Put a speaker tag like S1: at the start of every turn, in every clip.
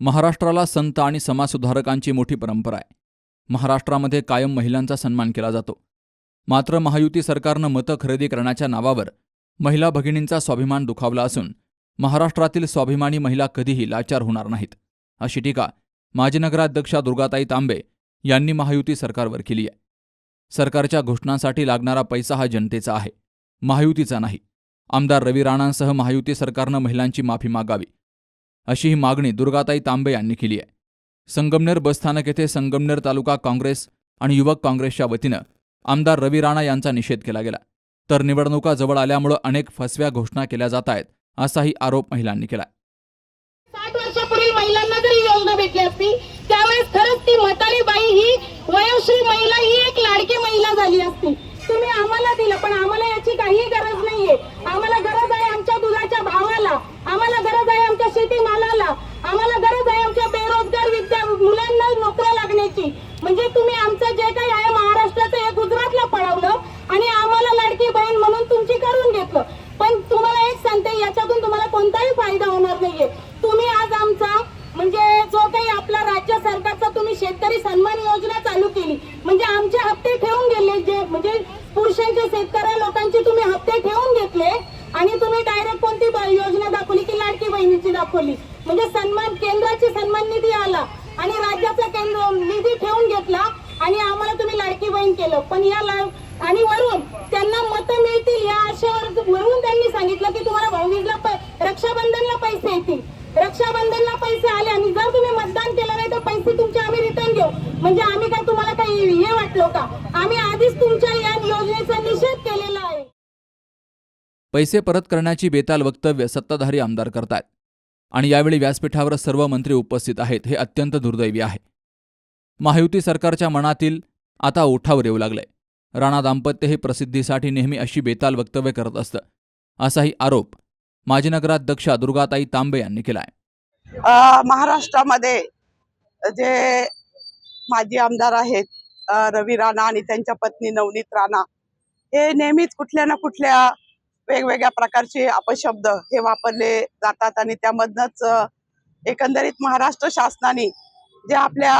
S1: महाराष्ट्राला संत आणि समाजसुधारकांची मोठी परंपरा आहे. महाराष्ट्रामध्ये कायम महिलांचा सन्मान केला जातो. मात्र महायुती सरकारनं मतं खरेदी करण्याच्या नावावर महिला भगिनींचा स्वाभिमान दुखावला असून महाराष्ट्रातील स्वाभिमानी महिला कधीही लाचार होणार नाहीत. अशी टीका माजी नगराध्यक्षा दुर्गाताई तांबे यांनी महायुती सरकारवर केली आहे. सरकारच्या घोषणांसाठी लागणारा पैसा हा जनतेचा आहे. महायुतीचा नाही. आमदार रवी राणांसह महायुती सरकारनं महिलांची माफी मागावी. अशी ही मागणी दुर्गाताई तांबे यांनी केली आहे. संगमनेर बसस्थानक येथे संगमनेर तालुका काँग्रेस आणि युवक काँग्रेसच्या वतीनं आमदार रवी राणा यांचा निषेध केला गेला. तर निवडणुका जवळ आल्यामुळं अनेक फसव्या घोषणा केल्या जात आहेत असाही आरोप महिलांनी केला.
S2: साठ वर्षापूर्वी महिलांना जरी योजना भेटली असती त्यावेळेस खरंच ती म्हातारी बाई ही वयोश्री महिला ही एक लाडकी महिला झाली असती. तुम्ही आम्हाला दिलं पण आम्हाला याची काही गरज नाहीये आम्हाला गरज आहे आमच्या दुधाच्या भावाला आम्हाला गरज आहे आमच्या शेतीमालाला आम्हाला गरज आहे आमच्या बेरोजगार विद्या मुलांना नोकऱ्या लागण्याची म्हणजे तुम्ही आमचं जे काही आहे महाराष्ट्राचं हे गुजरातला पळवलं आणि आम्हाला लाडकी बहीण म्हणून तुमची करून घेतलं. पण तुम्हाला एक सांगते याच्यातून तुम्हाला कोणताही फायदा होणार नाहीये. तुम्ही आज आमचा म्हणजे जो काही आपला राज्य सरकारचा तुम्ही शेतकरी सन्मान योजना चालू केली म्हणजे आमचे हप्ते ठेवून गेले जे म्हणजे पुरुषांचे शेतकऱ्या लोकांचे तुम्ही हप्ते ठेवून घेतले आणि तुम्ही डायरेक्ट कोणती योजना दाखवली की लाडकी बहिणीची दाखवली. म्हणजे सन्मान केंद्राची सन्मान निधी आला. आणि राज्याचा केंद्र निधी ठेवून घेतला आणि आम्हाला तुम्ही लाडकी बहीण केलं. पण या आणि वरून त्यांना मतं मिळतील या आशेवर वरून त्यांनी सांगितलं की तुम्हाला भाऊबीजला रक्षाबंधनला पैसे येतील. रक्षाबंधनला पैसे आले आणि जर तुम्ही मतदान केलं नाही तर पैसे तुमचे आम्ही रिटर्न घेऊ म्हणजे आम्ही काय तुम्हाला काही हे वाटलो का? आम्ही आधीच तुमच्या या योजनेचा निषेध केलेला आहे.
S1: पैसे परत करण्याची बेताल वक्तव्य सत्ताधारी आमदार करतात आणि यावेळी व्यासपीठावर सर्व मंत्री उपस्थित आहेत हे अत्यंत दुर्दैवी आहे. महायुती सरकारच्या मनातील आता ओठावर येऊ लागलंय. राणा दाम्पत्य हे प्रसिद्धीसाठी नेहमी अशी बेताल वक्तव्य करत असतं असाही आरोप माजी नगराध्यक्षा दुर्गाताई तांबे यांनी केलाय.
S3: महाराष्ट्रामध्ये जे माजी आमदार आहेत रवी राणा आणि त्यांच्या पत्नी नवनीत राणा हे नेहमीच कुठल्या ना कुठल्या वेगवेगळ्या प्रकारचे अपशब्द हे वापरले जातात आणि त्यामधनच एकंदरीत महाराष्ट्र शासनाने जे आपल्या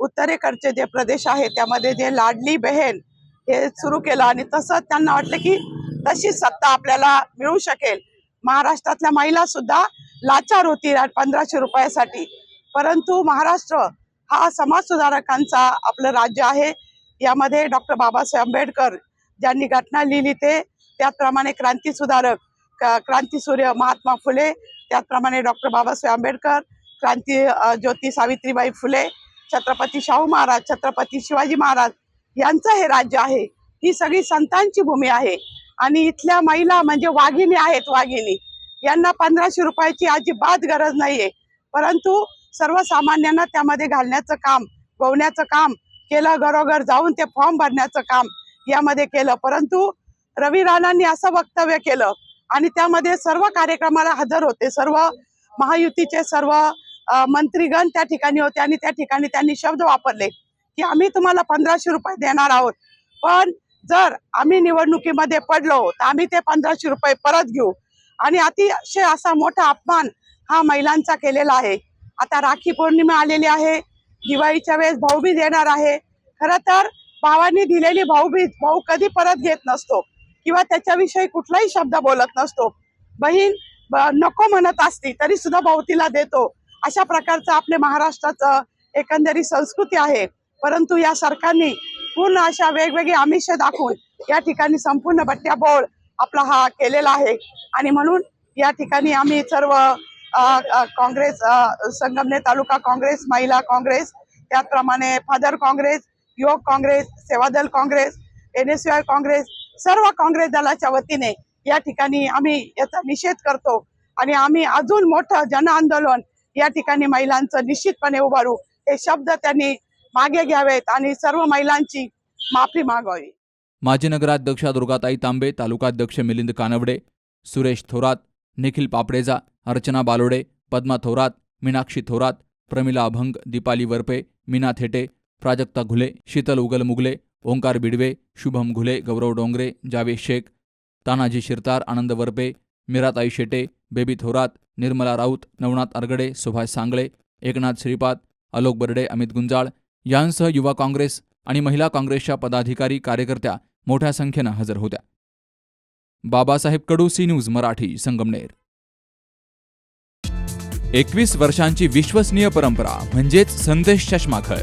S3: उत्तरेकडचे जे प्रदेश आहे त्यामध्ये जे लाडली बहेन हे सुरू केलं आणि तसं त्यांना वाटलं की तशी सत्ता आपल्याला मिळू शकेल. महाराष्ट्रातल्या महिला सुद्धा लाचार होती पंधराशे रुपयासाठी. परंतु महाराष्ट्र हा समाज सुधारकांचा आपलं राज्य आहे. यामध्ये डॉक्टर बाबासाहेब आंबेडकर ज्यांनी घटना लिहिली ते त्याचप्रमाणे क्रांती सुधारक क्रांती क्रांतीसूर्य महात्मा फुले त्याचप्रमाणे डॉक्टर बाबासाहेब आंबेडकर क्रांती ज्योती सावित्रीबाई फुले छत्रपती शाहू महाराज छत्रपती शिवाजी महाराज यांचं हे राज्य आहे. ही सगळी संतांची भूमी आहे. आणि इथल्या महिला म्हणजे वाघिणी आहेत वाघिणी. यांना पंधराशे रुपयाची अजिबात गरज नाहीये. परंतु सर्वसामान्यांना त्यामध्ये घालण्याचं काम गोवण्याचं काम केलं घरोघर जाऊन ते फॉर्म भरण्याचं काम यामध्ये केलं. परंतु रवी राणांनी असं वक्तव्य केलं. आणि त्यामध्ये सर्व कार्यक्रमाला हजर होते. सर्व महायुतीचे सर्व मंत्रीगण त्या ठिकाणी होते आणि त्या ठिकाणी त्यांनी शब्द वापरले की आम्ही तुम्हाला पंधराशे रुपये देणार आहोत. पण जर आम्ही निवडणुकीमध्ये पडलो तर आम्ही ते पंधराशे रुपये परत घेऊ. आणि अतिशय असा मोठा अपमान हा महिलांचा केलेला आहे. आता राखी पौर्णिमा आलेली आहे. दिवाळीच्या वेळेस भाऊबीज येणार आहे. खरं तर भावांनी दिलेली भाऊबीज भाऊ कधी परत घेत नसतो. किंवा त्याच्याविषयी कुठलाही शब्द बोलत नसतो. बहीण नको म्हणत असती तरी सुद्धा भाऊ तिला देतो. अशा प्रकारचं आपल्या महाराष्ट्राचं एकंदरीत संस्कृती आहे. परंतु या सरकारने पूर्ण अशा वेगवेगळी आमिष दाखवून या ठिकाणी संपूर्ण बट्ट्याबोळ आपला हा केलेला आहे. आणि म्हणून या ठिकाणी आम्ही सर्व काँग्रेस संगमने संगमनेर तालुका काँग्रेस महिला काँग्रेस त्याचप्रमाणे father Congress Yuvak Congress Sevadal Congress N S I Congress सर्व काँग्रेस दलाच्या वतीने या ठिकाणी आम्ही याचा निषेध करतो आणि आम्ही अजून मोठं जन आंदोलन या ठिकाणी महिलांचं निश्चितपणे उभारू. हे शब्द त्यांनी मागे घ्यावेत आणि सर्व महिलांची माफी मागावी.
S1: माजी नगराध्यक्षा दुर्गाताई तांबे तालुकाध्यक्ष मिलिंद कानवडे सुरेश थोरात निखिल पापडेजा अर्चना बालोडे पद्मा थोरात मीनाक्षी थोरात प्रमिला अभंग दीपाली वरपे मीना थेटे प्राजक्ता घुले शीतल उगल मुगले ओंकार बिडवे शुभम घुले गौरव डोंगरे जावेद शेख तानाजी शिरतार आनंद वरपे मिराताई शेटे बेबी थोरात निर्मला राऊत नवनाथ अरगडे सुभाष सांगळे एकनाथ श्रीपाद अलोक बर्डे अमित गुंजाळ यांसह युवा काँग्रेस आणि महिला काँग्रेसच्या पदाधिकारी कार्यकर्त्या मोठ्या संख्येनं हजर होत्या. Babasaheb Kadu C news Marathi Sangamner. एकवीस वर्षांची विश्वसनीय परंपरा म्हणजेच संदेश चष्माघर.